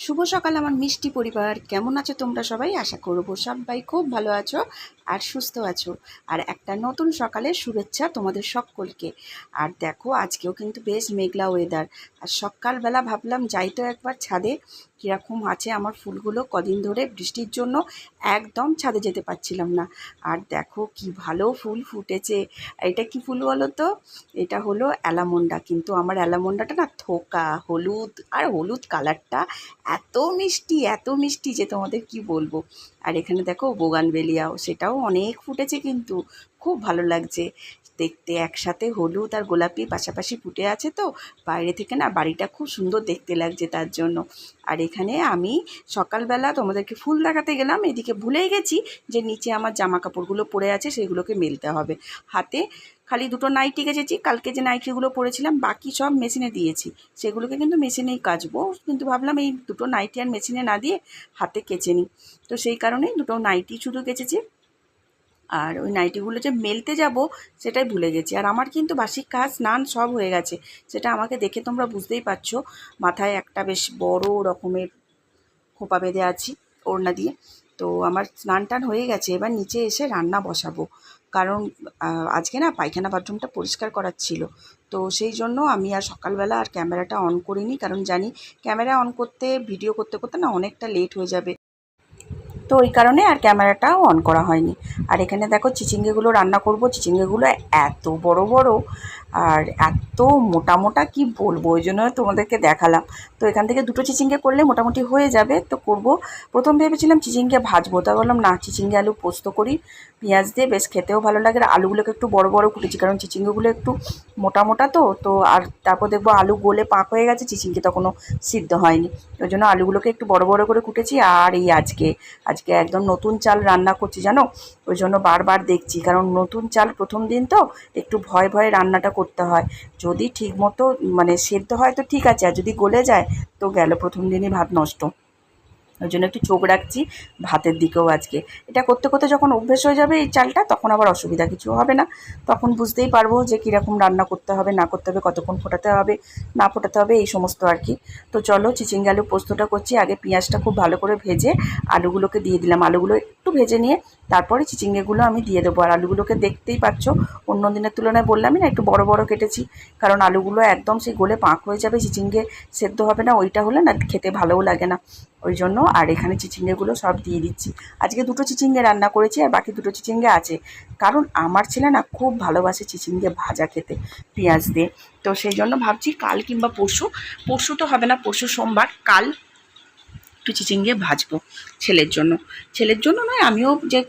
শুভ সকাল, আমার মিষ্টি পরিবার। কেমন আছো তোমরা সবাই? আশা করব সবাই খুব ভালো আছো। আর সুস্থ আছো। আর একটা নতুন সকালের শুভেচ্ছা তোমাদের সকলকে। আর দেখো, আজকেও কিন্তু বেশ মেঘলা ওয়েদার আর সকালবেলা ভাবলাম যাই তো একবার ছাদে। কীরকম আছে আমার ফুলগুলো কদিন ধরে বৃষ্টির জন্য একদম ছাদে যেতে পারছিলাম না। আর দেখো, কি ভালো ফুল ফুটেছে। এটা কি ফুল বলো তো? এটা হলো অ্যালামন্ডা। কিন্তু আমার অ্যালামন্ডাটা না থোকা, হলুদ, আর হলুদ কালারটা এত মিষ্টি এত মিষ্টি যে তোমাদের কি বলব। আর এখানে দেখো বোগানবেলিয়াও সেটাও অনেক ফুটেছে কিন্তু, খুব ভালো লাগছে। দেখতে একসাথে হলুদ আর গোলাপি পাশাপাশি ফুটে আছে তো, বাইরে থেকে না বাড়িটা খুব সুন্দর দেখতে লাগছে তার জন্য। আর এখানে আমি সকালবেলা তোমাদেরকে ফুল দেখাতে গেলাম, এদিকে ভুলেই গেছি যে নিচে আমার জামা কাপড়গুলো পরে আছে, সেগুলোকে মেলতে হবে। হাতে খালি দুটো নাইটি গেছেছি কালকে যে নাইটিগুলো পরেছিলাম, বাকি সব মেশিনে দিয়েছি। সেগুলোকে কিন্তু মেশিনেই কাচবো, কিন্তু ভাবলাম এই দুটো নাইটি আর মেশিনে না দিয়ে হাতে কেচে নিই। তো সেই কারণেই দুটো নাইটি শুধু কেচেছি। আর ওই নাইটিগুলো যে মেলতে যাব, সেটাই ভুলে গেছি। আর আমার কিন্তু বাসিক কাজ, স্নান সব হয়ে গেছে। সেটা আমাকে দেখে তোমরা বুঝতেই পারছ। মাথায় একটা বেশ বড় রকমের খোপা বেঁধে আছি ওড়না দিয়ে। তো আমার স্নান টান হয়ে গেছে। এবার নিচে এসে রান্না বসাবো। কারণ আজকে না পায়খানা বাথরুমটা পরিষ্কার করার ছিল। তো সেই জন্য আমি আর সকালবেলা আর ক্যামেরাটা অন করিনি। কারণ জানি ক্যামেরা অন করতে, ভিডিও করতে করতে না অনেকটা লেট হয়ে যাবে। তো ওই কারণে আর ক্যামেরাটাও অন করা হয়নি। আর এখানে দেখো চিচিঙ্গেগুলো রান্না করব। চিচিঙ্গেগুলো এত বড় বড় আর এত মোটা মোটা কি বলব? ওই জন্য তোমাদেরকে দেখালাম। তো এখান থেকে দুটো চিচিঙ্গে করলে মোটামুটি হয়ে যাবে। তো করব। প্রথম ভেবেছিলাম চিচিঙ্গে ভাজবো। তা বললাম, না, চিচিঙ্গে আলু পোস্ত করি। পেঁয়াজ দিয়ে বেশ খেতেও ভালো লাগে। আর আলুগুলোকে একটু বড় বড় কুটেছি, কারণ চিচিঙ্গেগুলো একটু মোটা মোটা তো তো আর তারপর দেখব আলু গলে পাক হয়ে গেছে, চিচিঙ্গে তখনও সিদ্ধ হয়নি। ওই জন্য আলুগুলোকে একটু বড় বড় করে কুটেছি। আর এই আজকে আজকে একদম নতুন চাল রান্না করছি, জানো? ওই জন্য বারবার দেখছি, কারণ নতুন চাল প্রথম দিন তো একটু ভয় ভয়ে রান্নাটা করতে হয়। যদি ঠিক মতো মানে সেদ্ধ হয় তো ঠিক আছে, আর যদি গলে যায় তো গেল, প্রথম দিনই ভাত নষ্ট। ওই জন্য একটু চোখ রাখছি, ভাতের দিকেও আজকে। এটা করতে করতে যখন অভ্যেস হয়ে যাবে এই চালটা, তখন আবার অসুবিধা কিছু হবে না। তখন বুঝতেই পারব যে কীরকম রান্না করতে হবে, না করতে হবে, কতক্ষণ ফোটাতে হবে, না ফোটাতে হবে, এই সমস্ত আর কি। তো চলো চিচিঙ্গে আলু পোস্তটা করছি, আগে পেঁয়াজটা খুব ভালো করে ভেজে আলুগুলোকে দিয়ে দিলাম। আলুগুলো একটু ভেজে নিয়ে তারপরে চিচিঙ্গেগুলো আমি দিয়ে দেবো। আর আলুগুলোকে দেখতেই পাচ্ছ, অন্য দিনের তুলনায় বললামই না, একটু বড় বড় কেটেছি। কারণ আলুগুলো একদম সেই গোলে পাঁক হয়ে যাবে, চিচিঙ্গে সেদ্ধ হবে না, ওইটা হলে না খেতে ভালোও লাগে না। ওই জন্য আর এখানে চিচিঙ্গেগুলো সব দিয়ে দিচ্ছি। আজকে দুটো চিচিঙ্গে রান্না করেছি আর বাকি দুটো চিচিঙ্গে আছে। কারণ আমার ছেলে না খুব ভালোবাসে চিচিঙ্গে ভাজা খেতে, পেঁয়াজ দিয়ে। তো সেই জন্য ভাবছি কাল কিংবা পরশু পরশু তো হবে না, পরশু সোমবার কাল একটু চিচিঙ্গে ভাজবো ছেলের জন্য। ছেলের জন্য নয়, আমিও যে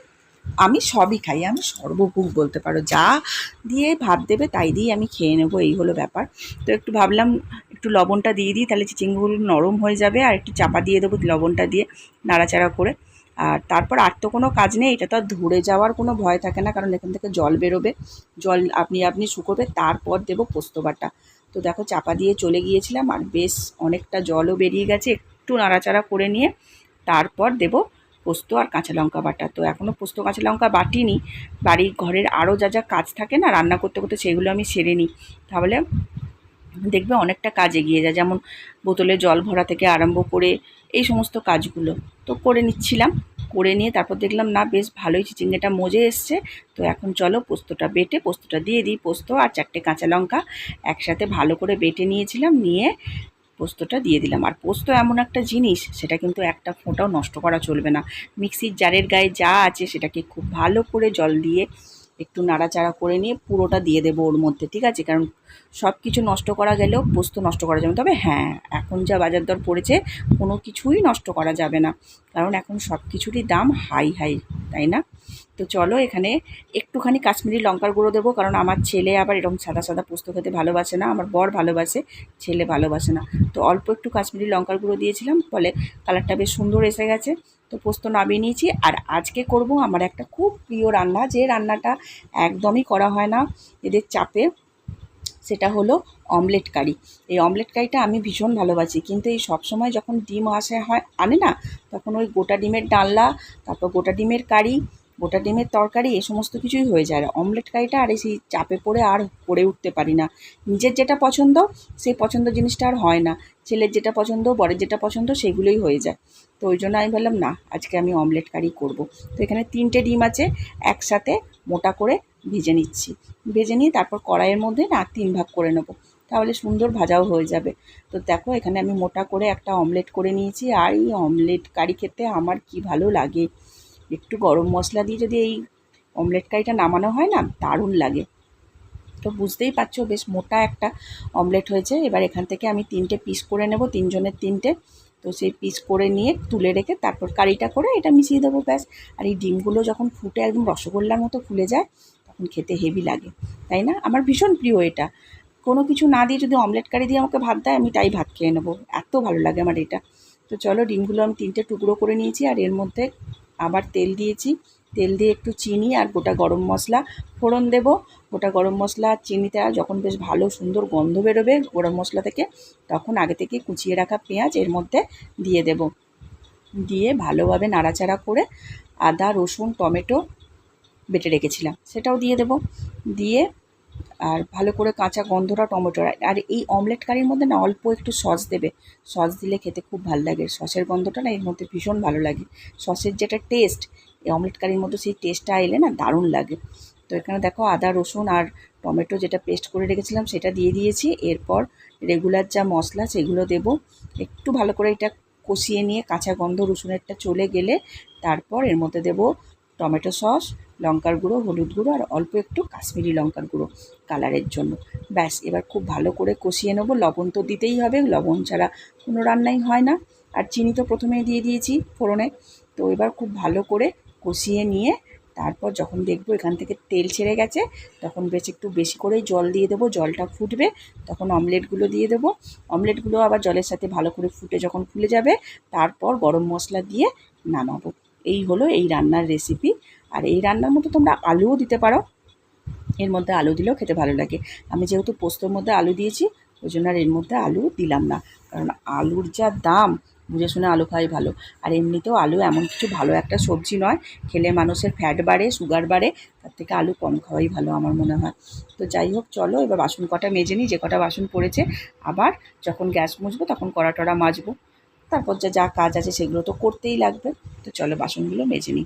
আমি সবই খাই, আমি সর্বভোগ বলতে পারো। যা দিয়ে ভাত দেবে তাই দিয়ে আমি খেয়ে নেব, এই হলো ব্যাপার। তো একটু ভাবলাম একটু লবণটা দিয়ে দিই, তাহলে চিচিঙ্গুলো নরম হয়ে যাবে আর একটু চাপা দিয়ে দেবো লবণটা দিয়ে নাড়াচাড়া করে। আর তারপর আর তো কোনো কাজ নেই, এটা তো আর ধরে যাওয়ার কোনো ভয় থাকে না, কারণ এখান থেকে জল বেরোবে। জল আপনি আপনি শুকোবে, তারপর দেবো পোস্ত বাটা। তো দেখো চাপা দিয়ে চলে গিয়েছিলাম, আর বেশ অনেকটা জলও বেরিয়ে গেছে, একটু নাড়াচাড়া করে নিয়ে তারপর দেবো পোস্ত আর কাঁচা লঙ্কা বাটা। তো এখনও পোস্ত, কাঁচা লঙ্কা বাটিনি। বাড়ির ঘরের আরও যা যা কাজ থাকে না, রান্না করতে করতে সেগুলো আমি সেরে নিই। তাহলে দেখবে অনেকটা কাজ এগিয়ে যায়। যেমন বোতলে জল ভরা থেকে আরম্ভ করে এই সমস্ত কাজগুলো। তো করে নিচ্ছিলাম। করে নিয়ে তারপর দেখলাম, না, বেশ ভালোই চিচিঙ্গেটা মজে এসছে। তো এখন চলো পোস্তটা বেটে পোস্তটা দিয়ে দিই। পোস্ত আর চারটে কাঁচা লঙ্কা একসাথে ভালো করে বেটে নিয়েছিলাম। নিয়ে পোস্তটা দিয়ে দিলাম। আর পোস্ত এমন একটা জিনিস, সেটা কিন্তু একটা ফোঁটাও নষ্ট করা চলবে না। মিক্সির জারের গায়ে যা আছে, সেটাকে খুব ভালো করে জল দিয়ে একটু নাড়াচাড়া করে নিয়ে পুরোটা দিয়ে দেবো ওর মধ্যে, ঠিক আছে? কারণ সব কিছু নষ্ট করা গেলেও পোস্ত নষ্ট করা যাবে তবে হ্যাঁ এখন যা বাজার দর পড়েছে, কোনো কিছুই নষ্ট করা যাবে না। কারণ এখন সব কিছুরই দাম হাই হাই, তাই না? তো চলো এখানে একটুখানি কাশ্মীরি লঙ্কার গুঁড়ো দেবো, কারণ আমার ছেলে আবার এরকম সাদা সাদা পোস্ত খেতে ভালোবাসে না, আমার বর ভালোবাসে, ছেলে ভালোবাসে না। তো অল্প একটু কাশ্মীরি লঙ্কার গুঁড়ো দিয়েছিলাম, ফলে কালারটা বেশ সুন্দর এসে গেছে। তো পোস্ত নামিয়ে নিয়েছি, আর আজকে করব আমার একটা খুব প্রিয় রান্না, যে রান্নাটা একদমই করা হয় না এদের চাপে। সেটা হলো অমলেট কারি। এই অমলেট কারিটা আমি ভীষণ ভালোবাসি, কিন্তু এই সব সময় যখন ডিম আসে হয়, আনে না, তখন ওই গোটা ডিমের ডালনা, তারপর গোটা ডিমের কারি গোটা ডিমের তরকারি, এ সমস্ত কিছুই হয়ে যায়। অমলেট কারিটা আর সেই চাপে পড়ে আর করে উঠতে পারি না। নিজের যেটা পছন্দ, সেই পছন্দ জিনিসটা আর হয় না। ছেলের যেটা পছন্দ, বরের যেটা পছন্দ, সেগুলোই হয়ে যায়। তো ওই জন্য আমি বললাম, না, আজকে আমি অমলেট কারি করব। তো এখানে তিনটে ডিম আছে, একসাথে মোটা করে ভেজে নিচ্ছি। ভেজে নিয়ে তারপর কড়াইয়ের মধ্যে না তিন ভাগ করে নেব। তাহলে সুন্দর ভাজাও হয়ে যাবে। তো দেখো, এখানে আমি মোটা করে একটা অমলেট করে নিয়েছি। আর এই অমলেট কারি খেতে আমার কি ভালো লাগে। একটু গরম মশলা দিয়ে যদি এই অমলেট কারিটা নামানো হয় না, দারুণ লাগে। তো বুঝতেই পারছ, বেশ মোটা একটা অমলেট হয়েছে। এবার এখান থেকে আমি তিনটে পিস করে নেব, তিনজনের তিনটে। তো সেই পিস করে নিয়ে তুলে রেখে তারপর কারিটা করে এটা মিশিয়ে দেবো, ব্যাস। আর এই ডিমগুলো যখন ফুটে একদম রসগোল্লার মতো ফুলে যায়, তখন খেতে হেভি লাগে, তাই না? আমার ভীষণ প্রিয় এটা। কোনো কিছু না দিয়ে যদি অমলেট কারি দিয়ে আমাকে ভাত দেয়, আমি তাই ভাত খেয়ে নেব। এত ভালো লাগে আমার এটা। তো চলো, ডিমগুলো আমি তিনটে টুকরো করে নিয়েছি, আর এর মধ্যে আবার তেল দিয়েছি। তেল দিয়ে একটু চিনি আর গোটা গরম মশলা ফোড়ন দেব। গোটা গরম মশলা আর চিনিতে যখন বেশ ভালো, সুন্দর গন্ধ বেরোবে গরম মশলা থেকে, তখন আগে থেকে কুচিয়ে রাখা পেঁয়াজ এর মধ্যে দিয়ে দেব। দিয়ে ভালোভাবে নাড়াচাড়া করে আদা, রসুন, টমেটো বেটে রেখেছিলাম। সেটাও দিয়ে দেব। দিয়ে আর ভালো করে কাঁচা গন্ধটা টমেটোর। আর এই অমলেট কারির মধ্যে না অল্প একটু সস দেবে। সস দিলে খেতে খুব ভালো লাগে। সসের গন্ধটা না এর মধ্যে ভীষণ ভালো লাগে। সসের যেটা টেস্ট এই অমলেট কারির মধ্যে সেই টেস্টটা এলে না দারুণ লাগে। তো এখানে দেখো আদা, রসুন আর টমেটো যেটা পেস্ট করে রেখেছিলাম সেটা দিয়ে দিয়েছি। এরপর রেগুলার যা মশলা সেগুলো দেব। একটু ভালো করে এটা কষিয়ে নিয়ে কাঁচা গন্ধ রসুনেরটা চলে গেলে তারপর এর মধ্যে দেব টমেটো সস লঙ্কার গুঁড়ো, হলুদ গুঁড়ো আর অল্প একটু কাশ্মীরি লঙ্কার গুঁড়ো কালারের জন্য। ব্যাস, এবার খুব ভালো করে কষিয়ে নেব। লবণ তো দিতেই হবে, লবণ ছাড়া কোনো রান্নাই হয় না। আর চিনি তো প্রথমেই দিয়ে দিয়েছি ফোড়নে। তো এবার খুব ভালো করে কষিয়ে নিয়ে তারপর যখন দেখব এখান থেকে তেল ছেড়ে গেছে, তখন বেশ একটু বেশি করেই জল দিয়ে দেবো, জলটা ফুটবে, তখন অমলেটগুলো দিয়ে দেবো। অমলেটগুলো আবার জলের সাথে ভালো করে ফুটে যখন ফুলে যাবে, তারপর গরম মশলা দিয়ে নামাবো। এই হলো এই রান্নার রেসিপি আর এই রান্নার মধ্যে তোমরা আলুও দিতে পারো। এর মধ্যে আলু দিলেও খেতে ভালো লাগে। আমি যেহেতু পোস্তর মধ্যে আলু দিয়েছি, ওই জন্য আর এর মধ্যে আলু দিলাম না। কারণ আলুর যা দাম, বুঝে শুনে আলু খাওয়াই ভালো। আর এমনিতেও আলু এমন কিছু ভালো একটা সবজি নয়। খেলে মানুষের ফ্যাট বাড়ে সুগার বাড়ে, তার থেকে আলু কম খাওয়াই ভালো আমার মনে হয়। তো যাই হোক, চলো এবার বাসন কটা মেজে নিই, যে কটা বাসন পড়েছে। আবার যখন গ্যাস মুছবো, তখন কড়া টড়া মাজবো। তারপর যা যা কাজ আছে, সেগুলো তো করতেই লাগবে। তো চলো বাসনগুলো মেজে নিই।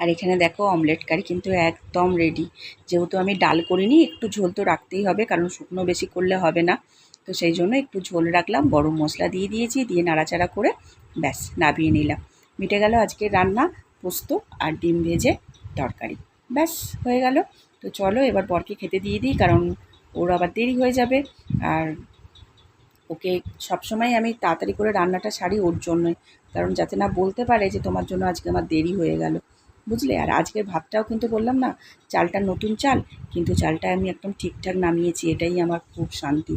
আর এখানে দেখো অমলেট কারি কিন্তু একদম রেডি যেহেতু আমি ডাল করিনি, একটু ঝোল তো রাখতেই হবে, কারণ শুকনো বেশি করলে হবে না। তো সেই জন্য একটু ঝোল রাখলাম, গরম মশলা দিয়ে দিয়েছি, দিয়ে নাড়াচাড়া করে ব্যাস, নাবিয়ে নিলাম। মিটে গেল আজকের রান্না, পোস্ত আর ডিম ভেজে তরকারি। ব্যাস, হয়ে গেল। তো চলো এবার বরকে খেতে দিয়ে দিই, কারণ ওর আবার দেরি হয়ে যাবে। আর ওকে সবসময় আমি তাড়াতাড়ি করে রান্নাটা সারি ওর জন্যই। কারণ যাতে না বলতে পারে যে তোমার জন্য আজকে আমার দেরি হয়ে গেল। বুঝলে? আর আজকের ভাতটাও কিন্তু বললাম না, চালটা নতুন চাল, কিন্তু চালটা আমি একদম ঠিকঠাক নামিয়েছি, এটাই আমার খুব শান্তি।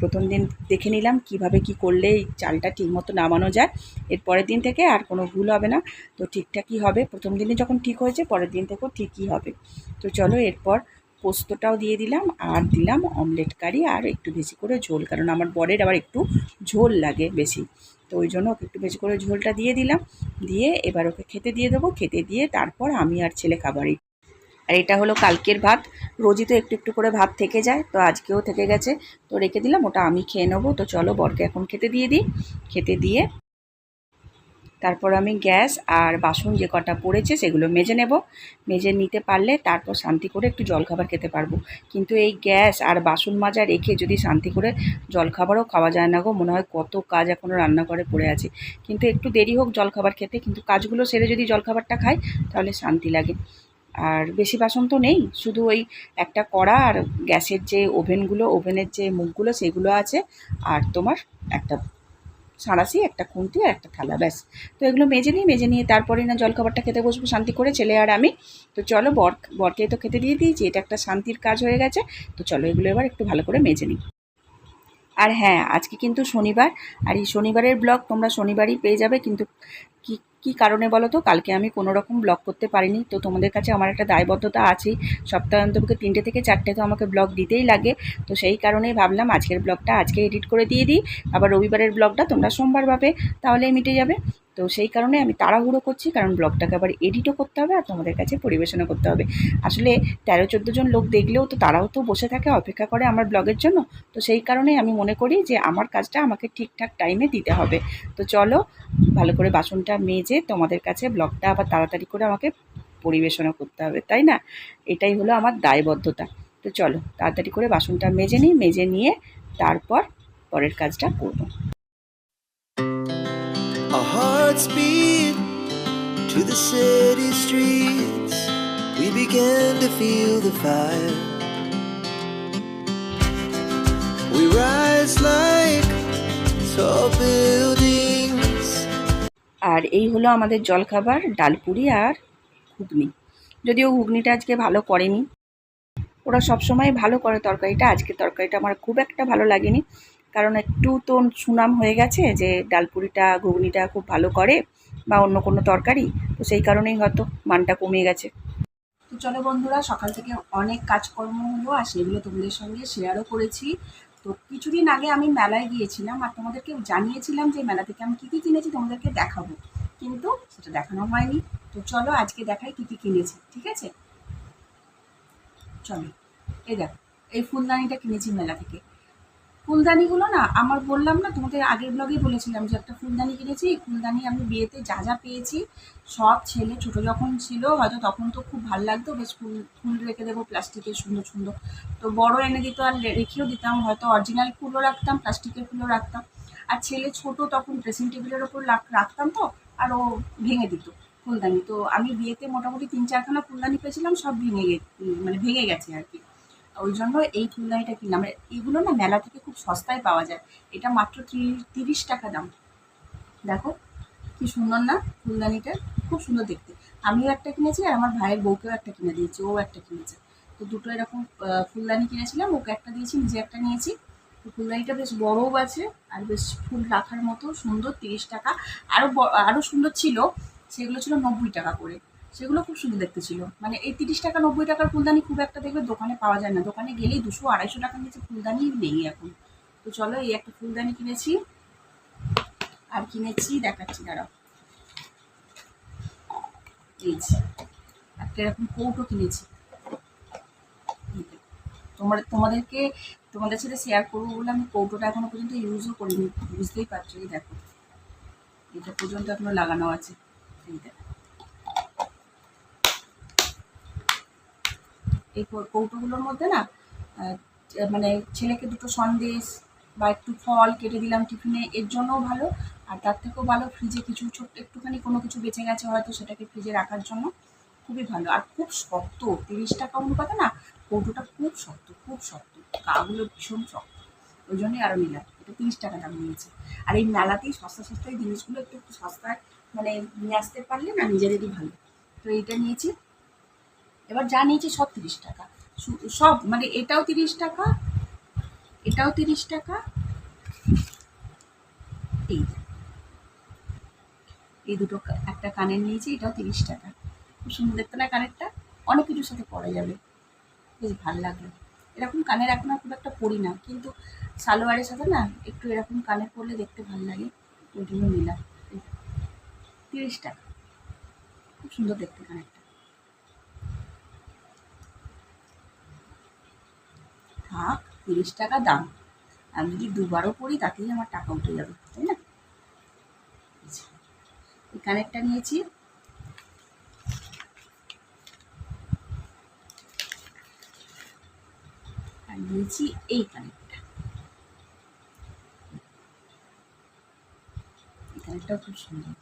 প্রথম দিন দেখে নিলাম কীভাবে কি করলে এই চালটা ঠিকমতো নামানো যায়, এর পরের দিন থেকে আর কোনো ভুল হবে না। তো ঠিকঠাকই হবে, প্রথম দিনে যখন ঠিক হয়েছে, পরের দিন থেকেও ঠিকই হবে। তো চলো এরপর পোস্তটাও দিয়ে দিলাম, আর দিলাম অমলেট কারি, আর একটু বেশি করে ঝোল, কারণ আমার বরের আবার একটু ঝোল লাগে বেশি। তো ওই জন্য ওকে একটু বেশি করে ঝোলটা দিয়ে দিলাম। দিয়ে এবার ওকে খেতে দিয়ে দেবো। খেতে দিয়ে তারপর আমি আর ছেলে খাবারই। আর এটা হলো কালকের ভাত। রোজই তো একটু একটু করে ভাত থেকে যায়, তো আজকেও থেকে গেছে। তো রেখে দিলাম, ওটা আমি খেয়ে নেব। তো চলো বরকে এখন খেতে দিয়ে দিই। খেতে দিয়ে তারপর আমি গ্যাস আর বাসন যে কটা পড়েছে সেগুলো মেজে নেব। মেজে নিতে পারলে তারপর শান্তি করে একটু জলখাবার খেতে পারব। কিন্তু এই গ্যাস আর বাসন মাজা রেখে যদি শান্তি করে জলখাবারও খাওয়া যায় না গো, মনে হয় কত কাজ এখনও রান্নাঘরে পড়ে আছে। কিন্তু একটু দেরি হোক জলখাবার খেতে, কিন্তু কাজগুলো সেরে যদি জলখাবারটা খাই, তাহলে শান্তি লাগে। আর বেশি বাসন তো নেই, শুধু ওই একটা কড়া আর গ্যাসের যে ওভেনগুলো, ওভেনের যে মুখগুলো, সেগুলো আছে, আর তোমার একটা সাঁড়াশি একটা খুন্তি আর একটা থালা, ব্যাস। তো এগুলো মেজে নিই মেজে নিয়ে তারপরে না জলখাবারটা খেতে বসবো, শান্তি করে ছেলে আর আমি। তো চলো বর, বরকে তো খেতে দিয়ে দিয়েছি, এটা একটা শান্তির কাজ হয়ে গেছে। তো চলো এগুলো এবার একটু ভালো করে মেজে নিই। আর হ্যাঁ আজকে কিন্তু শনিবার, আর এই শনিবারের ব্লগ তোমরা শনিবারই পেয়ে যাবে, কিন্তু কি কি কারণে বলো তো? কালকে আমি কোনো রকম ব্লগ করতে পারিনি। তো তোমাদের কাছে আমার একটা দায়বদ্ধতা আছেই। সপ্তাহান্তকে তিনটে থেকে চারটে তো আমাকে ব্লগ দিতেই লাগে। তো সেই কারণেই ভাবলাম আজকের ব্লগটা আজকে এডিট করে দিয়ে দিই। আবার রবিবারের ব্লগটা তোমরা সোমবার পাবে, তাহলেই মিটে যাবে। তো সেই কারণে আমি তাড়াহুড়ো করছি, কারণ ব্লগটাকে আবার এডিটও করতে হবে আর তোমাদের কাছে পরিবেশনা করতে হবে। আসলে তেরো, চোদ্দ জন লোক দেখলেও তো তারাও তো বসে থাকে, অপেক্ষা করে আমার ব্লগের জন্য। তো সেই কারণে আমি মনে করি যে আমার কাজটা আমাকে ঠিকঠাক টাইমে দিতে হবে। তো চলো, ভালো করে বাসনটা মেজে তোমাদের কাছে ব্লগটা আবার তাড়াতাড়ি করে আমাকে পরিবেশনও করতে হবে, তাই না? এটাই হলো আমার দায়বদ্ধতা। তো চলো, তাড়াতাড়ি করে বাসনটা মেজে নিই, মেজে নিয়ে তারপর পরের কাজটা করব। Tall buildings. আর এই হলো আমাদের জলখাবার, ডালপুরি আর ঘুগনি। যদিও ঘুগনিটা আজকে ভালো করেনি। ওরা সবসময় ভালো করে তরকারিটা। আজকে তরকারিটা আমার খুব একটা ভালো লাগেনি। কারণ একটু তো সুনাম হয়ে গেছে যে ডালপুরিটা, ঘুগনিটা খুব ভালো করে বা অন্য কোনো তরকারি। তো সেই কারণেই হয়তো মানটা কমে গেছে। তো চলো বন্ধুরা, সকাল থেকে অনেক কাজকর্ম হলো। আর সেগুলো তোমাদের সঙ্গে শেয়ারও করেছি। তো কিছুদিন আগে আমি মেলায় গিয়েছিলাম আর তোমাদেরকে জানিয়েছিলাম যে মেলা থেকে আমি কী কী কিনেছি, তোমাদেরকে দেখাবো। কিন্তু সেটা দেখানো হয়নি। তো চলো আজকে দেখাই কী কী কিনেছি, ঠিক আছে? চলো, এই দেখো, এই ফুলদানিটা কিনেছি মেলা থেকে। ফুলদানিগুলো না, আমার বললাম না, তোমাদের আগের ব্লগেই বলেছিলাম যে একটা ফুলদানি কিনেছি ফুলদানি আমি বিয়েতে যা যা পেয়েছি, সব ছেলে ছোট যখন ছিল, হয়তো তখন তো খুব ভালো লাগতো, বেশ ফুল ফুল রেখে দেবো, প্লাস্টিকের সুন্দর সুন্দর। তো বড় এনে দিত আর রেখেও দিতাম, হয়তো অরিজিনাল ফুলও রাখতাম, প্লাস্টিকের ফুলও রাখতাম। আর ছেলে ছোট তখন ড্রেসিং টেবিলের ওপর রাখতাম তো, আর ও ভেঙে দিত ফুলদানি। তো আমি বিয়েতে মোটামুটি তিন চারখানা ফুলদানি পেয়েছিলাম, সব ভেঙে মানে ভেঙে গেছে আর কি। ওই জন্য এই ফুলদানিটা কিনলাম। আর এগুলো না মেলা থেকে খুব সস্তায় পাওয়া যায়। এটা মাত্র ত্রি- তিরিশ টাকা দাম। দেখো, কি সুন্দর না ফুলদানিটা খুব সুন্দর দেখতে। আমিও একটা কিনেছি আর আমার ভাইয়ের বউকেও একটা কিনে দিয়েছি, ও একটা কিনেছে। তো দুটো এরকম ফুলদানি কিনেছিলাম, ওকে একটা দিয়েছি, নিজে একটা নিয়েছি। ফুলদানিটা বেশ বড়ও আছে আর বেশ ফুল রাখার মতো সুন্দর, তিরিশ টাকা। আরও আরও সুন্দর ছিল, সেগুলো ছিল নব্বই টাকা করে। সেগুলো খুব সুন্দর দেখতে ছিল। মানে এই তিরিশ টাকা, নব্বই টাকার ফুলদানি খুব একটা দেখবে দোকানে পাওয়া যায় না। দোকানে গেলেই দুশো, আড়াইশো টাকার নিচে ফুলদানি নেই এখন। তো চলো এই একটা ফুলদানি কিনেছি। আর কিনেছি, দেখাচ্ছি, দাঁড়াও। একটা এরকম কৌটো কিনেছি। তোমার, তোমাদেরকে, তোমাদের সাথে শেয়ার করব বলে আমি কৌটোটা এখনও পর্যন্ত ইউজও করিনি। বুঝতেই পারছ, এই দেখো। এটা পর্যন্ত এখনও লাগানো আছে। এই দেখো। এই কৌটোগুলোর মধ্যে না মানে ছেলেকে দুটো সন্দেশ বা একটু ফল কেটে দিলাম টিফিনে, এর জন্যও ভালো। আর তার থেকেও ভালো ফ্রিজে কিছু ছোট্ট, একটুখানি কোনো কিছু বেঁচে গেছে হয়তো সেটাকে ফ্রিজে রাখার জন্য। খুবই ভালো। আর খুব শক্ত, তিরিশ টাকা অনুপাতে না, কৌটোটা খুব শক্ত খুব শক্ত। গাগুলো ভীষণ শক্ত। ওই জন্যই আরও নিলাম। এটা তিরিশ টাকা দাম নিয়েছে। আর এই মেলাতেই সস্তা সস্তায় জিনিসগুলো একটু একটু সস্তায় মানে নিয়ে আসতে পারলে না নিজেদেরই ভালো। তো এইটা নিয়েছি। এবার যা নিয়েছি সব তিরিশ টাকা। সব মানে এটাও তিরিশ টাকা, এটাও তিরিশ টাকা, এই এই দুটো একটা কানের নিয়েছি, এটাও তিরিশ টাকা। খুব সুন্দর দেখতে না কানেরটা? অনেক কিছুর সাথে পরা যাবে। বেশ ভালো লাগল। এরকম কানের এখন খুব একটা পরি না, কিন্তু সালোয়ারের সাথে না একটু এরকম কানের পরলে দেখতে ভালো লাগে। ওই জন্য নিলাম। তিরিশ টাকা। খুব সুন্দর দেখতে কানেরটা। থাক, তিরিশ টাকা দাম। আমি যদি দুবারও পড়ি, তাতেই আমার টাকা উঠে যাবে, তাই না? এই কানেরটা নিয়েছি। আর নিয়েছি এই কানেরটা। এই কানেরটাও খুব সুন্দর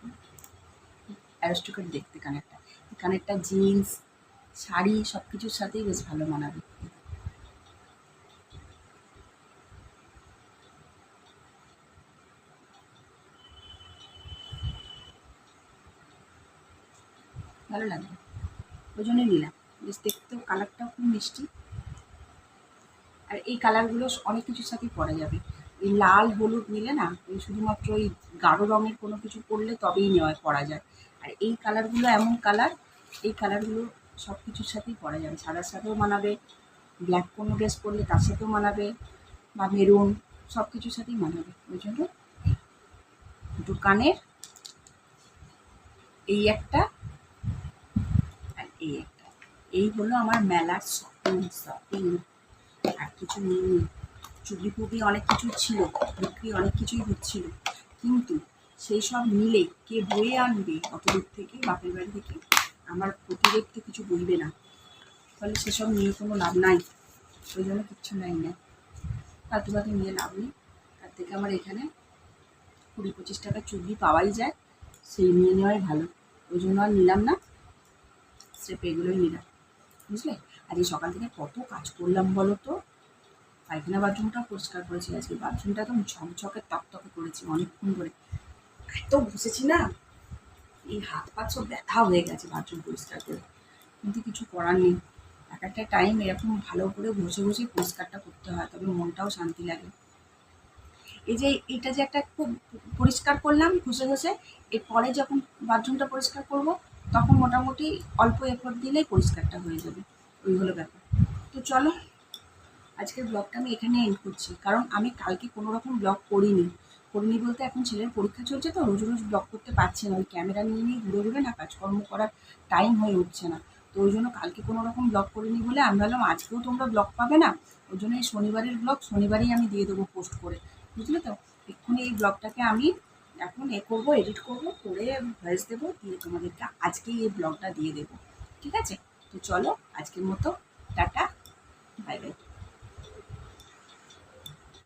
দেখতে কানেরটা। কানেরটা জিন্স, শাড়ি সব কিছুর সাথেই বেশ ভালো মানাবে। ভালো লাগবে ওই জন্যই নিলাম। বেশ দেখতেও কালারটাও খুব মিষ্টি। আর এই কালারগুলো অনেক কিছুর সাথেই পরা যাবে। এই লাল, হলুদ নিলে না ওই শুধুমাত্র ওই গাঢ় রঙের কোনো কিছু পরলে তবেই নেওয়া পরা যায়। আর এই কালারগুলো এমন কালার এই কালারগুলো সব কিছুর সাথেই পরা যাবে। সাদার সাথেও মানাবে ব্ল্যাক কোনো ড্রেস পরলে তার সাথেও মানাবে, বা মেরুন সব কিছুর সাথেই মানাবে। ওই জন্য দুটো কানের এই একটা এই একটা। এই হলো আমার মেলার শপিং শপিং আর কিছু নেই। চুগলি পুগলি অনেক কিছু ছিল, বিক্রি অনেক কিছুই হচ্ছিল। কিন্তু সেই সব মিলে কে বয়ে আনবে অত দূর থেকে, বাপের বাড়ি থেকে, আমার প্রতিরেক তো কিছু বইবে না। ফলে সেসব নিয়ে কোনো লাভ নাই। ওই জন্য কিচ্ছু নাই না। ফালতু ফালতু নিয়ে লাভ নেই। তার থেকে আমার এখানে কুড়ি পঁচিশ টাকা চুগলি পাওয়াই যায়। সেই নিয়ে নেওয়াই ভালো। ওই জন্য আর নিলাম না। স্রেপ এগুলোই নিলাম, বুঝলে? এই সকাল থেকে কত কাজ করলাম বলো তো? পায়খানা বাথরুমটা পরিষ্কার করেছি, আজকে বাথরুমটা একদম ঝকঝকে তকতকে করেছি অনেকক্ষণ করে এত বসেছি না, এই হাত পা সব ব্যথা হয়ে গেছে বাথরুম পরিষ্কার করে। কিন্তু কিছু করার নেই। এক একটা টাইম এরকম ভালো করে বসে বসে পরিষ্কারটা করতে হয়, তবে মনটাও শান্তি লাগে। এই যে এটা যে একটা খুব পরিষ্কার করলাম ঘষে ঘষে, এরপরে যখন বাথরুমটা পরিষ্কার করব তখন মোটামুটি অল্প এফোর্ট দিলেই পরিষ্কারটা হয়ে যাবে। ওই হলো ব্যাপার। তো চলো, আজকের ব্লগটা আমি এখানে এন্ড করছি। কারণ আমি কালকে কোনো রকম ব্লগ করিনি। করিনি বলতে এখন ছেলের পরীক্ষা চলছে তো, রোজ রোজ ব্লগ করতে পারছি না। ওই ক্যামেরা নিয়ে নিয়ে ঘুরে ঘুরে না, কাজকর্ম করার টাইম হয়ে উঠছে না। তো ওই জন্য কালকে কোনো রকম ব্লগ করিনি বলে আমি ভাবলাম, আজকেও তোমরা ব্লগ পাবে না? ওই জন্য এই শনিবারের ব্লগ শনিবারই আমি দিয়ে দেবো পোস্ট করে। বুঝলে তো? এক্ষুনি এই ব্লগটাকে আমি এখন এ করব এডিট করব, করে ভয়েস দেবো, দিয়ে তোমাদেরকে আজকেই এই ব্লগটা দিয়ে দেবো। ঠিক আছে? তো চলো, আজকের মতো, টাটা বাই বাই